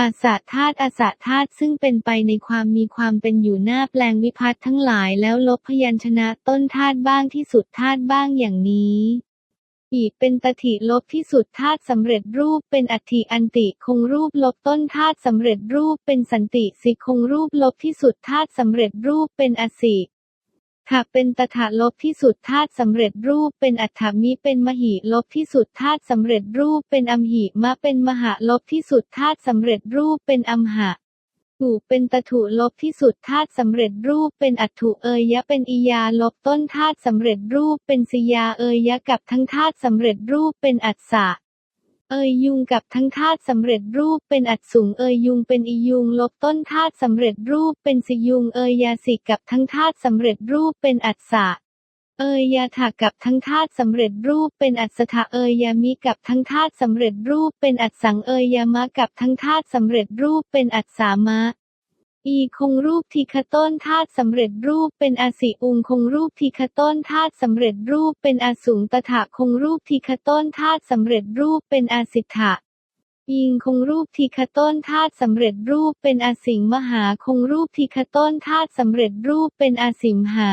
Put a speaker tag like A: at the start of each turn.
A: อาสาธาตุอาสาธาตุซึ่งเป็นไปในความมีความเป็นอยู่หน้าแปลงวิพัฒน์ทั้งหลายแล้วลบพยัญชนะต้นธาตุบ้างที่สุดธาตุบ้างอย่างนี้อีกเป็นตถิลบที่สุดธาตุสำเร็จรูปเป็นอัติอันติคงรูปลบต้นธาตุสำเร็จรูปเป็นสันติสิคงรูปลบที่สุดธาตุสำเร็จรูปเป็นอสิ หาเป็นตถาลบที่สุดธาตุสำเร็จรูปเป็นอัฏฐมิเป็นมหิลบที่สุดธาตุสำเร็จรูปเป็นอัมหิมะเป็นมหาลบที่สุดธาตุสำเร็จรูปเป็นอัมหะถูเป็นตถุลบที่สุดธาตุสำเร็จรูปเป็นอัตถุเอยยะเป็นอียาลบต้นธาตุสำเร็จรูปเป็นสิยาเอยยะกับทั้งธาตุสำเร็จรูปเป็นอัสสะ เอยยุงกับทั้งธาตุสำเร็จรูปเป็นอัดสูงเอยยุงเป็นอียุงลบต้นธาตุสำเร็จรูปเป็นสิยุงเอยยาสิกับทั้งธาตุสำเร็จรูปเป็นอัดสะเอยยาถากับทั้งธาตุสำเร็จรูปเป็นอัสถะเอยยามิกับทั้งธาตุสำเร็จรูปเป็นอัสสังเอยยามะกับทั้งธาตุสำเร็จรูปเป็นอัสสามะ อีคงรูปทีคต้นธาตุสำเร็จรูปเป็นอาสิอุงคงรูปทีคต้นธาตุสำเร็จรูปเป็นอาสุงตถาคงรูปทีคต้นธาตุสำเร็จรูปเป็นอาสิทธะยิงคงรูปทีคต้นธาตุสำเร็จรูปเป็นอาสิงมหาคงรูปทีคต้นธาตุสำเร็จรูปเป็นอาสิมหา